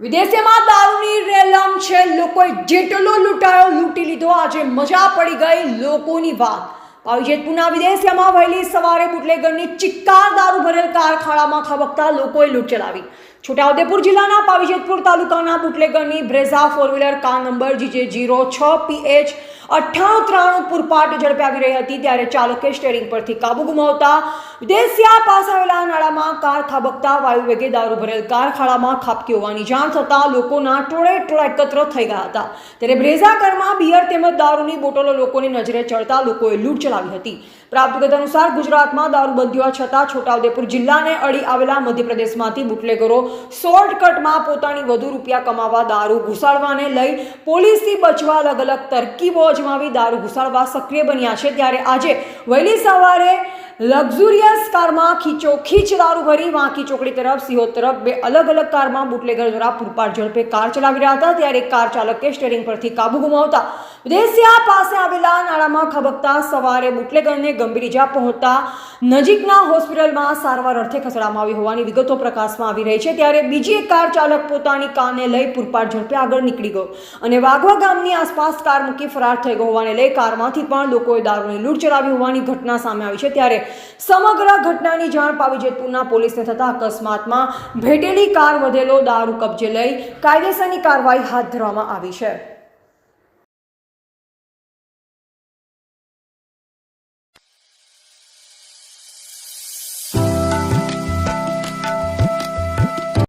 વિદેશમાં દારૂની રેલમ છે. લોકોએ જેટલો લૂંટાયો, લૂંટી લીધો. આજે મજા પડી ગઈ લોકોની વાત. પાવીજેતપુરના વિદેશીમાં વહેલી સવારે બુટલેગરની ચિક્કાર દારૂ ભરેલ કારખાનામાં ખબકતા લોકોએ લૂંટ ચલાવી. છોટાઉદેપુર જિલ્લાના પાવીજેતપુર તાલુકાના બુટલેગરની Brezza four wheeler car number GJ zero છ પીએચ અઠ્ઠાણું ત્રાણું પૂરપાટ ઝડપે આવી રહી હતી ત્યારે ચાલકે સ્ટેરિંગ પરથી કાબુ ગુમાવતા વિદેશિયા પાસે આવેલા નાળામાં કાર ખાબકતા, વાયુ વેગે દારૂ ભરેલ કાર ખાડામાં ખાબકી હોવાની જાણ થતાં લોકોના ટોળે ટોળા એકત્ર થઈ ગયા હતા. ત્યારે બ્રેઝાકરમાં બિયર તેમજ દારૂની બોટલો લોકોની નજરે ચડતા લોકોએ લૂંટ ચલાવી હતી. પ્રાપ્ત ગત અનુસાર ગુજરાતમાં દારૂબંધી હોવા છતાં છોટાઉદેપુર જિલ્લાને અડી આવેલા મધ્યપ્રદેશમાંથી બુટલેગરો શોર્ટકટમાં પોતાની વધુ રૂપિયા કમાવા દારૂ ઘુસાડવાને લઈ પોલીસથી બચવા અલગ અલગ તરકીબો અજમાવી દારૂ ઘુસાડવા સક્રિય બન્યા છે. ત્યારે આજે વહેલી સવારે લક્ઝુરિયસ કારમાં ખીચો ખીચ દારૂ ભરી વાંકી ચોકડી તરફ સિહોર તરફ બે અલગ અલગ કારમાં બુટલેગર દ્વારા પૂરપાટ ઝડપે કાર ચલાવી રહ્યા હતા. ત્યારે કાર ચાલકે સ્ટેરિંગ પરથી કાબુ ગુમાવતા વિદેશિયા પાસે આવેલા નાળામાં ખબકતા સવારે બુટલેગરને ગંભીર ઇજા પહોંચતા નજીકના હોસ્પિટલમાં સારવાર અર્થે ખસેડવામાં આવી હોવાની વિગતો પ્રકાશમાં આવી રહી છે, ત્યારે બીજી એક કાર ચાલક પોતાની કારને લઈ પૂરપાટ ઝડપે આગળ નીકળી ગયો અને વાઘવા ગામની આસપાસ કાર મૂકી ફરાર થઈ ગયો હોવાને લઈ કારમાંથી પણ લોકોએ દારૂની લૂંટ ચલાવી હોવાની ઘટના સામે આવી છે, ત્યારે સમગ્ર ઘટનાની જાણ પાવી જેતપુરના પોલીસને થતાં અકસ્માતમાં ભેટેલી કાર વધેલો દારૂ કબજે લઈ કાયદેસરની કાર્યવાહી હાથ ધરવામાં આવી છે.